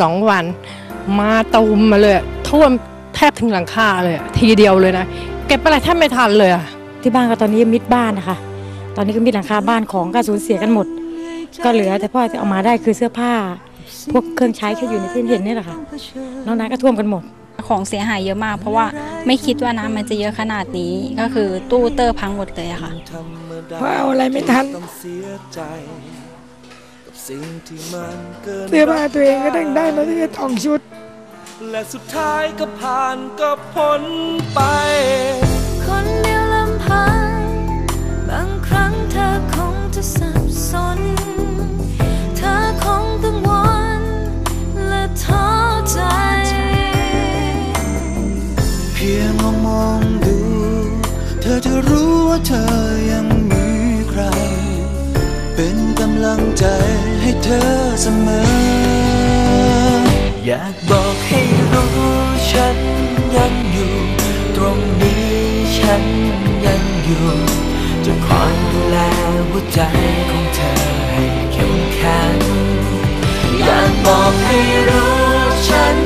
สองวัน มาตูมมาเลยท่วมแทบถึงหลังคาเลยอะทีเดียวเลยนะ เก็บอะไรแทบไม่ทันเลยอะที่บ้านก็ตอนนี้มิดบ้านนะคะ ตอนนี้ก็มิดหลังคาบ้านของก็สูญเสียกันหมด ก็เหลือแต่พ่อที่เอามาได้คือเสื้อผ้า พวกเครื่องใช้ที่อยู่ในที่เห็นนี่แหละค่ะนอกนั้นก็ท่วมกันหมดของเสียหายเยอะมาก เพราะว่าไม่คิดว่าน้ำมันจะเยอะขนาดนี้ก็คือตู้เตอร์พังหมดเลยอะค่ะเพราะเอาอะไรไม่ทันต้อง เสียใจกับสิ่งที่มันเกินเสื้อผ้าตัวเองก็ต้องได้มาที่สองชุด และสุดท้ายก็ผ่านก็พ้นไป คนเดียวลำพังบางครั้งเธอคงจะสับสน เธอคงต้องหวนและท้อใจ เพียงมองมองดู เธอจะรู้ว่าเธอ เสมอ อยากบอกให้รู้ฉันยังอยู่ ตรงนี้ฉันยังอยู่ จะคอยดูแลหัวใจของเธอให้เข้มแข็งอยากบอกให้รู้ฉัน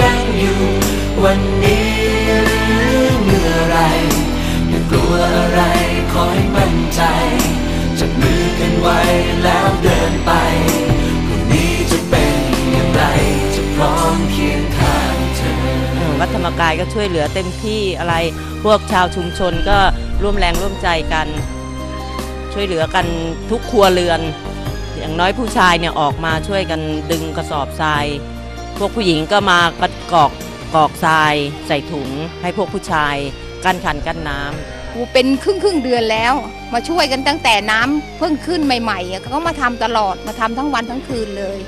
ยังอยู่ วันนี้หรือเมื่อไรอย่ากลัวอะไรขอให้มั่นใจจับมือกันไว้แล้วเดินไป ธรรมกายก็ช่วยเหลือเต็มที่อะไร พวกชาวชุมชนก็ร่วมแรงร่วมใจกัน ช่วยเหลือกันทุกครัวเรือน อย่างน้อยผู้ชายเนี่ยออกมาช่วยกันดึงกระสอบทราย พวกผู้หญิงก็มากระกอกกอกทราย ใส่ถุง ให้พวกผู้ชายกั้นขันกั้นน้ำกูเป็นครึ่งครึ่งๆเดือนแล้ว มาช่วยกันตั้งแต่น้ำเพิ่งขึ้นใหม่ๆอะก็มาทำตลอดมาทำทั้งวันทั้งคืนเลย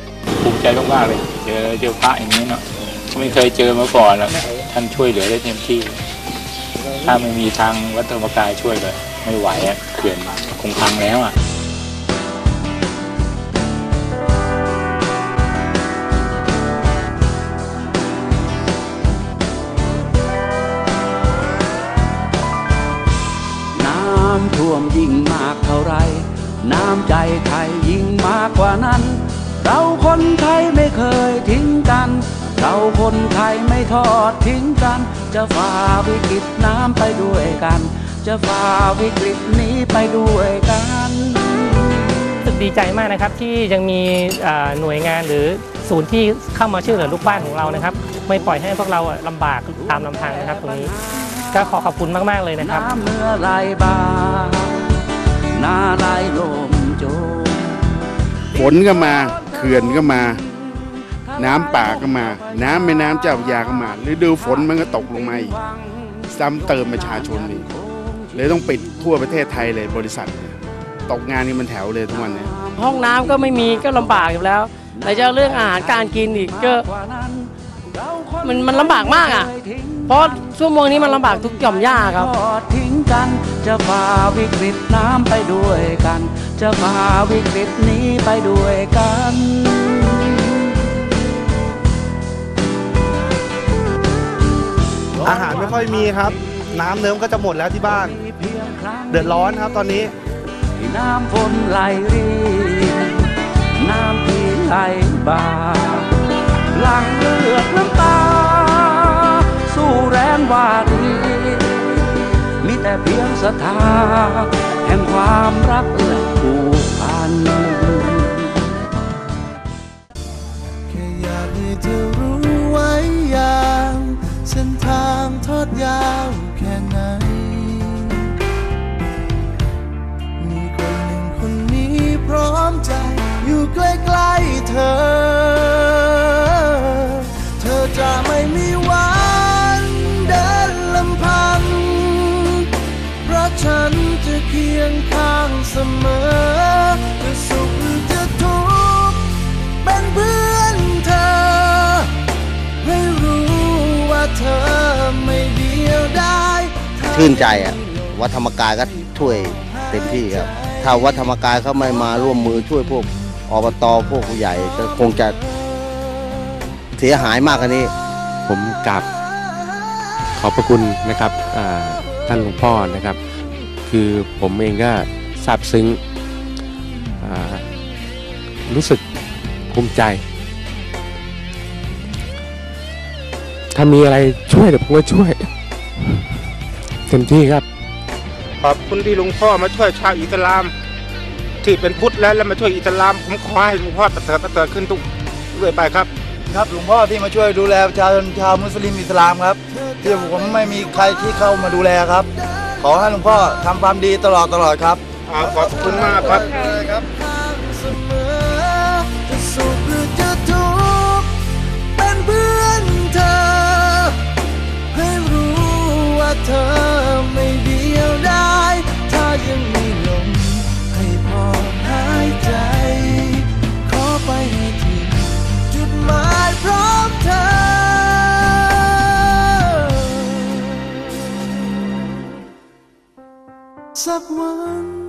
ภูมิใจมากๆเลยเจอเจอพระอย่างนี้เนาะ ไม่เคยเจอมาก่อนแล้วท่านช่วยเหลือได้เต็มที่ ถ้าไม่มีทางวัดธรรมกายช่วยก็ไม่ไหวอะเขื่อนคงพังแล้วอะน้ำท่วมยิ่งมากเท่าไร น้ำใจไทยยิ่งมากกว่านั้น เราคนไทยไม่เคยทิ้งกัน เราคนไทยไม่ทอดทิ้งกัน จะฝ่าวิกฤตน้ำไปด้วยกัน จะฝ่าวิกฤตนี้ไปด้วยกันรู้สึกดีใจมากนะครับที่ยังมีเอ่อหน่วยงานหรือศูนย์ที่เข้ามาช่วยเหลือลูกบ้านของเรานะครับ ไม่ปล่อยให้พวกเราลำบากตามลำพังนะครับตรงนี้ก็ขอขอบคุณมาก ๆ เลยนะครับน้ำเมื่อไหลบางหน้าไหลลมโจมฝนก็มาเขื่อนก็มา น้ำป่าก็มา น้ำแม่น้ำเจ้าพระยาก็มาฤดูฝนมันก็ตกลงมาอีกซ้ำเติมประชาชนอีกเลยต้องปิดทั่วประเทศไทยเลยบริษัทเนี่ยตกงานนี่มันแถวเลยทุกวันเนี้ห้องน้ำก็ไม่มีก็ลำบากอยู่แล้วไหนจะเรื่องอาหารการกินอีกก็มันมันลำบากมากอะ เพราะชั่วโมงนี้มันลำบากทุกหย่อมย่าครับทอดทิ้งกันจะฝ่าวิกฤตน้ำไปด้วยกัน จะฝ่าวิกฤตนี้ไปด้วยกัน อาหารไม่ค่อยมีครับ น้ำเนิ้มก็จะหมดแล้วที่บ้าน เดือดร้อนครับตอนนี้น้ำฝนไหลรีน้ำที่ไหลบ่าหลังเลือดน้ำตา สู้แรงวารีมีแต่เพียงศรัทธาแห่งความรักและผูกพันแค่อยากให้เธอรู้ไว้อย่าง เส้นทางทอดยาวแค่ไหน มีคนหนึ่งคนนี้พร้อมใจอยู่ใกล้ๆเธอ เธอจะไม่มีวันเดินลำพัง เพราะฉันจะเคียงข้างเสมอ ชื่นใจอะวัดธรรมกายก็ช่วยเต็มที่ครับถ้าวัดธรรมกายเขาไม่มาร่วมมือช่วยพวกอบตพวกผู้ใหญ่ก็คงจะเสียหายมากกว่านี้ ผมกราบขอบพระคุณนะครับท่านหลวงพ่อนะครับ คือผมเองก็ซาบซึ้งรู้สึกภูมิใจ ถ้ามีอะไรช่วยเดี๋ยวผมก็ช่วย เต็มที่ครับ ขอบคุณที่หลวงพ่อมาช่วยชาวอิสลาม ที่เป็นพุทธแล้วแล้วมาช่วยอิสลาม ผมขอให้หลวงพ่อประเสริฐประเสริฐขึ้นทุกเรื่อยไปครับ ครับหลวงพ่อที่มาช่วยดูแลประชาชนชาวมุสลิมอิสลามครับที่ผมไม่มีใครที่เข้ามาดูแลครับ ขอให้หลวงพ่อทำความดีตลอดตลอดครับขอบคุณมากครับ ครับจะสุขหรือจะทุกข์เป็นเพื่อนเธอ ให้รู้ว่าเธอ สักวัน